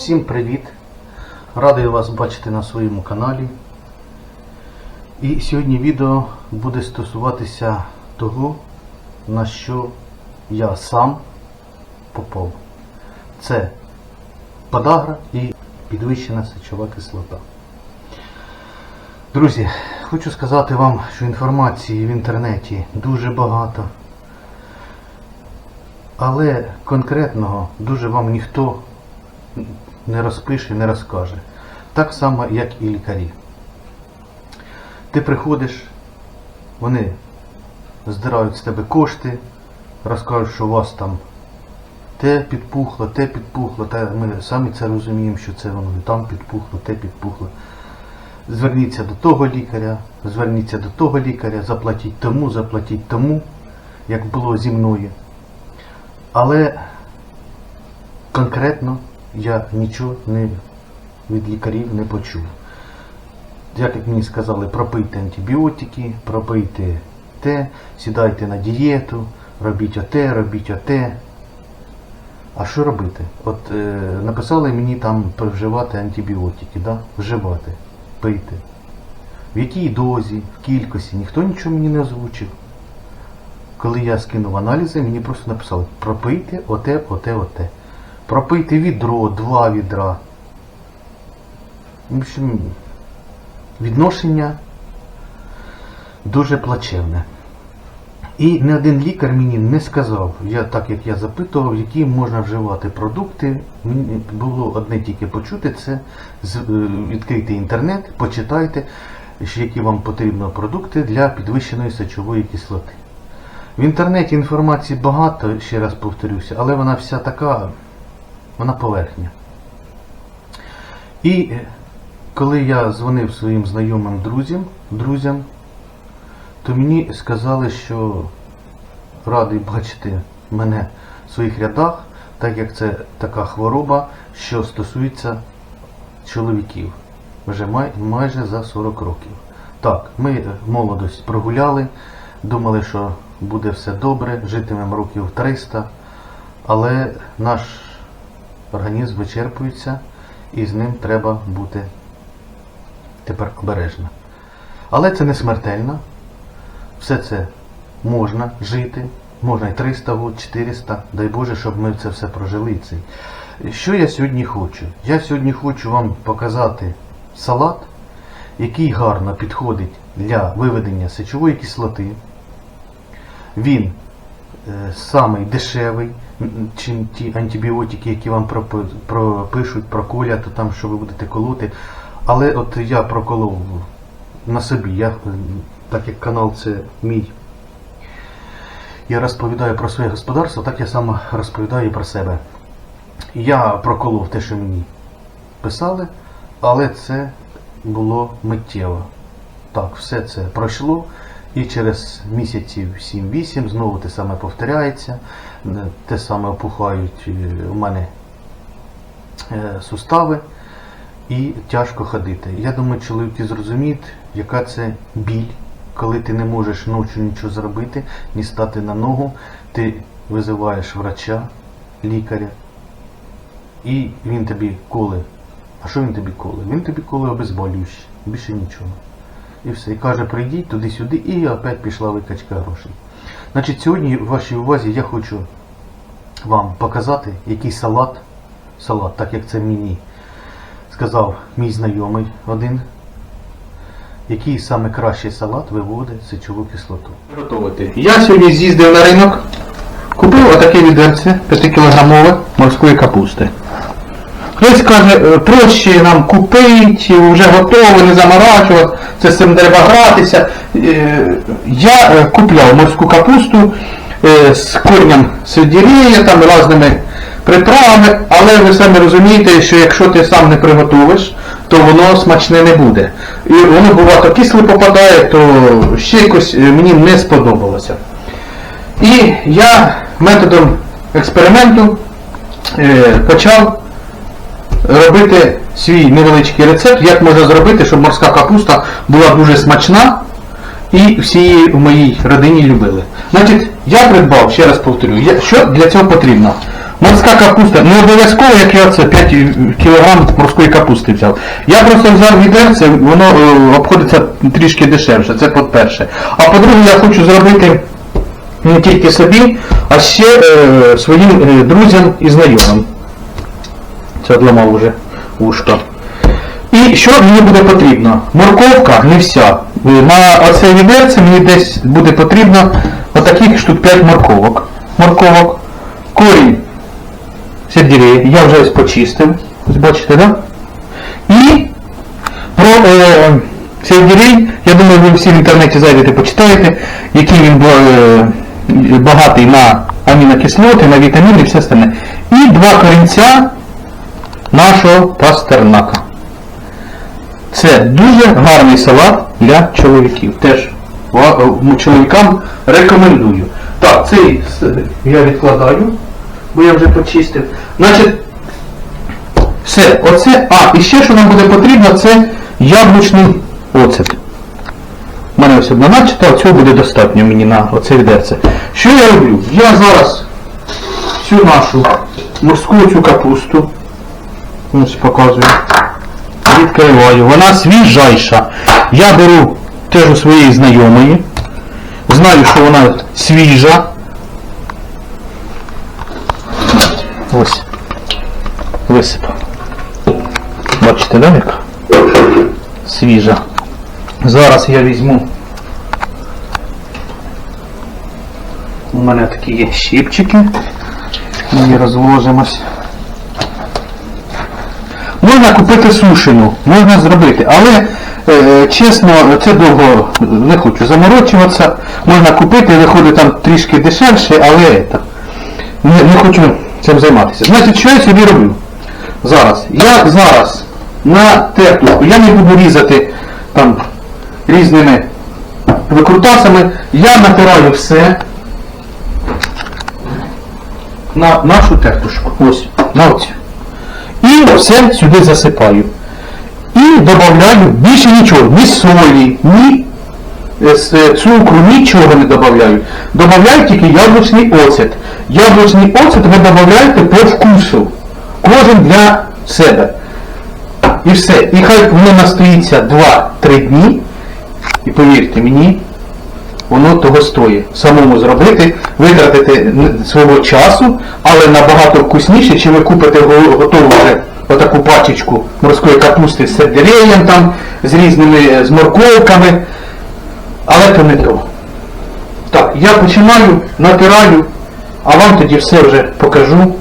Всім привіт! Радий вас бачити на своєму каналі. І сьогодні відео буде стосуватися того, на що я сам попав. Це подагра і підвищена сечова кислота. Друзі, хочу сказати вам, що інформації в інтернеті дуже багато. Але конкретного дуже вам ніхто не розпише, не розкаже. Так само, як і лікарі. Ти приходиш, вони здирають з тебе кошти, розкажуть, що у вас там те підпухло, те підпухло, та ми самі це розуміємо, що це воно там підпухло, те підпухло. Зверніться до того лікаря, зверніться до того лікаря, заплатіть тому, заплатіть тому, як було зі мною. Але конкретно я нічого не, від лікарів не почув. Як мені сказали, пропийте антибіотики, пропийте те, сідайте на дієту, робіть оте, робіть оте. А що робити? От е, написали мені там вживати антибіотики, да? вживати, пити. В якій дозі, в кількості, ніхто нічого мені не озвучив. Коли я скинув аналізи, мені просто написали, пропийте оте, оте, оте. Пропийте відро, два відра. В общем, відношення дуже плачевне. І не один лікар мені не сказав, я, так як я запитував, які можна вживати продукти. Мені було одне тільки почути, це е, відкрийте інтернет, почитайте, які вам потрібні продукти для підвищеної сечової кислоти. В інтернеті інформації багато, ще раз повторюся, але вона вся така, вона поверхня. І е, коли я дзвонив своїм знайомим друзям, друзям, то мені сказали, що радий бачити мене в своїх рядах, так як це така хвороба, що стосується чоловіків вже май, майже за 40 років. Так, ми молодость прогуляли, думали, що буде все добре, житимемо років 300, але наш організм вичерпується і з ним треба бути тепер обережно. Але це не смертельно. Все це можна жити, можна і 300 років, 400, дай Боже, щоб ми це все прожили. Що я сьогодні хочу? Я сьогодні хочу вам показати салат, який гарно підходить для виведення сечової кислоти. Він самий дешевий, чим ті антибіотики, які вам пропи- пропишуть, проколять, там, що ви будете колоти. Але от я проколов на собі, я, е, так як канал це мій, я розповідаю про своє господарство, так я сам розповідаю про себе. Я проколов те, що мені писали, але це було миттєво. Так, все це пройшло, і через місяців 7-8 знову те саме повторяється, е, те саме опухають е, у мене е, сустави і тяжко ходити. Я думаю, чоловіки зрозуміють, яка це біль, коли ти не можеш ночі нічого зробити, ні стати на ногу, ти визиваєш врача, лікаря, і він тобі коле. А що він тобі коле? Він тобі коле обезболюще, більше нічого. І все. І каже, прийдіть туди-сюди, і опять пішла викачка грошей. Значить, сьогодні в вашій увазі я хочу вам показати, який салат, салат, так як це мені сказав мій знайомий один, який саме кращий салат виводить сечову кислоту. Готувати. Я сьогодні з'їздив на ринок, купив отаке відерце 5-кілограмове морської капусти. Хтось каже, «Е, проще нам купити, вже готово, не заморачувати, це з цим треба гратися. Е, Я е, купляв морську капусту з корнем сельдерея, там різними приправами, але ви самі розумієте, що якщо ти сам не приготуєш, то воно смачне не буде. І воно буває кисле попадає, то ще якось мені не сподобалося. І я методом експерименту почав робити свій невеличкий рецепт, як можна зробити, щоб морська капуста була дуже смачна і всі її в моїй родині любили. Значить, я придбав, ще раз повторю, що для цього потрібно. Морська капуста, не обов'язково, як я це 5 кг морської капусти взяв. Я просто взяв відерце, воно е, обходиться трішки дешевше, це по-перше. А по-друге, я хочу зробити не тільки собі, а ще е, своїм е, друзям і знайомим. Це одламав вже вушко. І що мені буде потрібно? Морковка не вся. На оце відерце мені десь буде потрібно отаких штук 5 морковок. Морковок. Корінь сельдерея. Я вже почистив. Бачите, так? Да? І про е, сельдерей, я думаю, ви всі в інтернеті зайдете, почитаєте, який він е, багатий на амінокислоти, на вітаміни і все остальне. І два корінця нашого пастернака. Це дуже гарний салат для чоловіків. Теж е, чоловікам рекомендую. Так, цей я відкладаю, бо я вже почистив. Значить, все, оце, а, і ще що нам буде потрібно, це яблучний оцет. У мене ось одна начата, цього буде достатньо мені на оце відерце. Що я роблю? Я зараз всю нашу морську цю капусту, ось показую, відкриваю. Вона свіжайша. Я беру теж у своєї знайомої. Знаю, що вона свіжа. Ось. Висипав. Бачите, да, яка? Свіжа. Зараз я візьму. У мене такі є щипчики. Ми розложимось. Можна купити сушену, можна зробити, але е, чесно, це довго не хочу заморочуватися. Можна купити, виходить там трішки дешевше, але не, не хочу цим займатися. Значить, що я собі роблю? Зараз. Я зараз на тертушку, я не буду різати там різними викрутасами, я натираю все на нашу тертушку. Ось, на оцю. І все сюди засипаю. І додаю більше нічого, ні солі, ні е, е, цукру, нічого не додаю. Добавляю тільки яблучний оцет. Яблучний оцет ви додаєте по вкусу. Кожен для себе. І все. І хай воно настоїться 2-3 дні. І повірте мені, воно того стоїть. Самому зробити, витратити свого часу, але набагато вкусніше, чи ви купите готову вже отаку пачечку морської капусти з сельдереєм там, з різними е, з морковками. Але то не то. Так, я починаю, натираю, а вам тоді все вже покажу.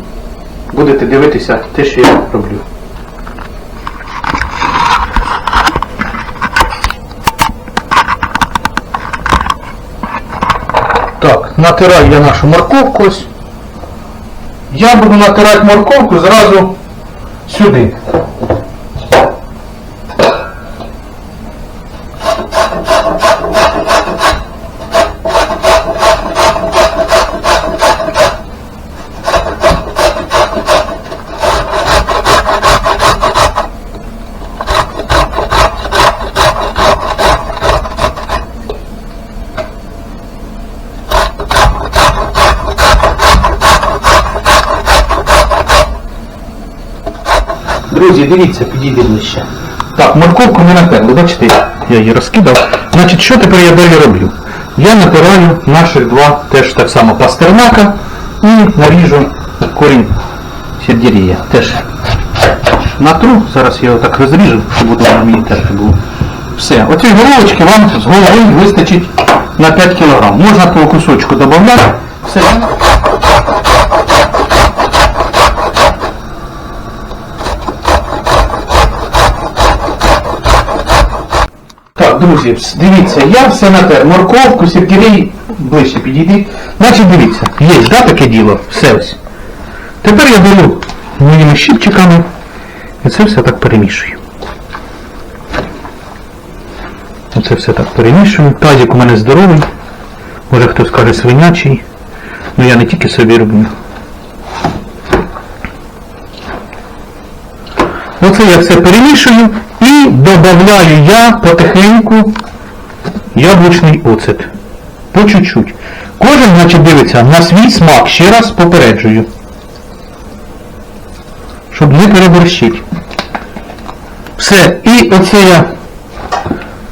Будете дивитися те, що я роблю. Так, натираю я нашу морковку. Я буду натирати морковку зразу сюди. Друзі, дивіться, підійди ближче. Так, морковку ми натерли, бачите, я її розкидав. Значить, що тепер я далі роблю? Я натираю наших два теж так само пастернака і наріжу корінь сельдерія. Теж натру, зараз я його так розріжу, щоб воно на мені терти було. Все, оці головочки вам з голови вистачить на 5 кг. Можна по кусочку додати. Все. Друзі, дивіться, я все натер. Морковку, сельдерей, ближче підійди. Значить, дивіться, є, да, таке діло, все ось. Тепер я беру моїми щипчиками і це все так перемішую. Оце все так перемішую. Тазик у мене здоровий. Може хтось каже свинячий. Ну я не тільки собі роблю. Оце я все перемішую і додаю я потихеньку яблучний оцет. По чуть-чуть. Кожен, значить, дивиться на свій смак, ще раз попереджую. щоб не переборщити. Все, і оце я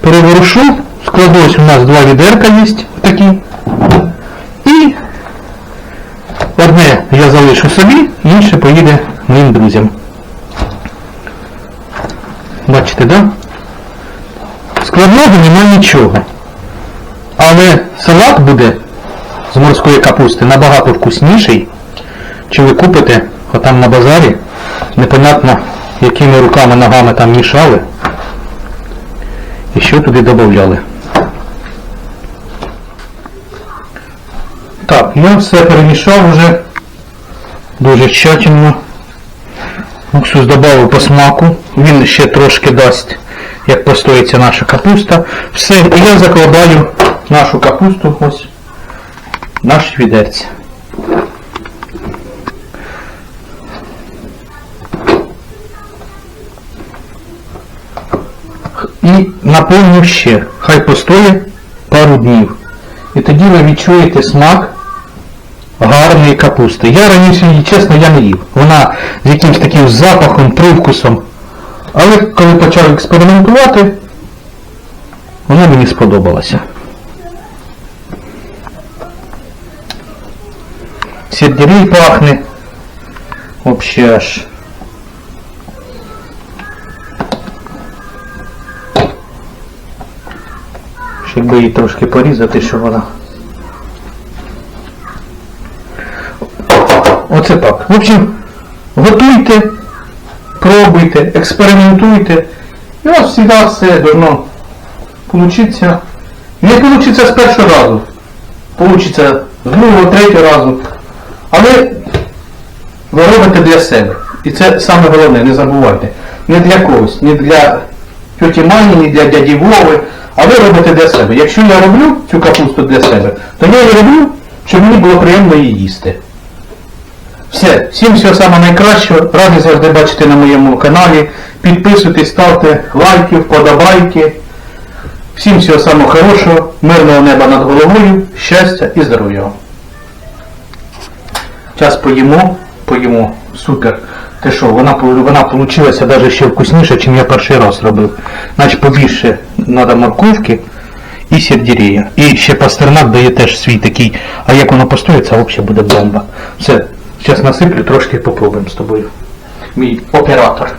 переворушу, складу ось у нас два відерка є такі. І одне я залишу собі, інше поїде моїм друзям. Бачите, да? Складного немає нічого. Але салат буде з морської капусти набагато вкусніший, чи ви купите отам на базарі, непонятно якими руками, ногами там мішали і що туди додавали. Так, я все перемішав вже дуже тщательно. Уксус додав по смаку. Він ще трошки дасть, як постоїться наша капуста. Все, і я закладаю нашу капусту ось наш відерці. І наповню ще. Хай постоє пару днів. І тоді ви відчуєте смак гарної капусти. Я раніше її, чесно, я не їв. Вона з якимось таким запахом, привкусом. Але коли почав експериментувати, вона мені сподобалася. Сельдерей пахне. Вообще аж. Якби її трошки порізати, щоб вона. Оце так. В общем, готуйте, пробуйте, експериментуйте. І у вас завжди все должно получиться. Не получиться з першого разу. Получиться з другого, третього разу. Але ви робите для себе. І це саме головне, не забувайте. Не для когось, не для тьоті Мані, не для дяді Вови, а ви робите для себе. Якщо я роблю цю капусту для себе, то я її роблю, щоб мені було приємно її їсти. Все, всім всього самого найкращого. Радий завжди бачити на моєму каналі. Підписуйтесь, ставте лайки, вподобайки. Всім всього самого хорошого, мирного неба над головою, щастя і здоров'я. Зараз поїмо, поїмо. Супер. Те що, вона, вона получилася навіть ще вкусніше, ніж я перший раз робив. Значить побільше треба морковки і сельдерея. І ще пастернак дає теж свій такий, а як воно постоїться, взагалі буде бомба. Все, зараз насиплю, трошки попробуємо з тобою. Мій оператор.